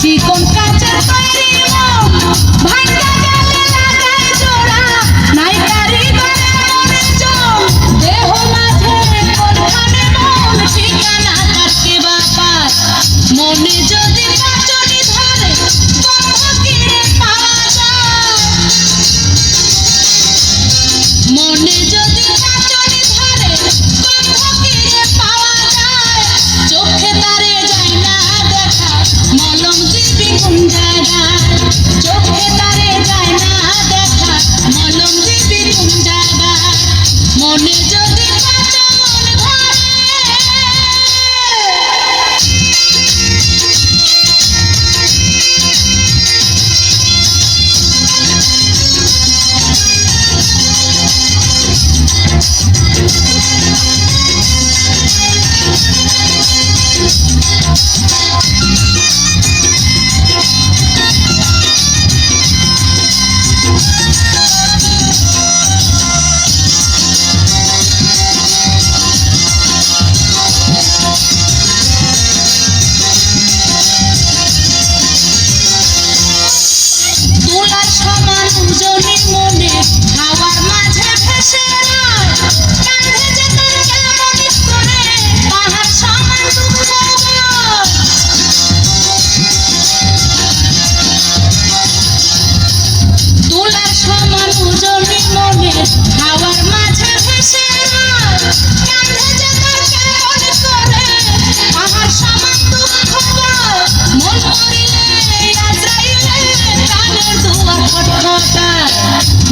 চিকন কাজের তৈরি মন ভাইকা গেলে লাগায় জোড়া, নাইকারি করে মনি চোখ দেহ মাঝে কোনখানে মন, ঠিকানা কাটকে বাপার মনে যদি কোন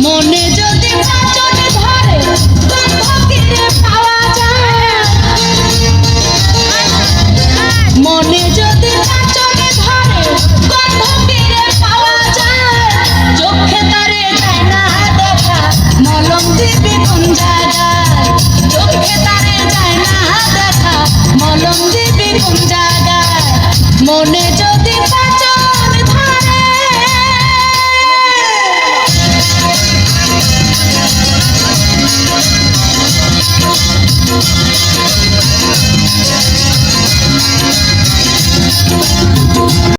মনে যদি পাচনে ধরে গন্ধ পাওয়া যায়। মনে যদি পাচনে ধরে গন্ধ পাওয়া যায়। চোখে তারে যায় না দেখা, মলম দিবি কোন জায়গায় চোখে তারে যায় না দেখা, মলম দিবি কোন জায়গায় মনে Música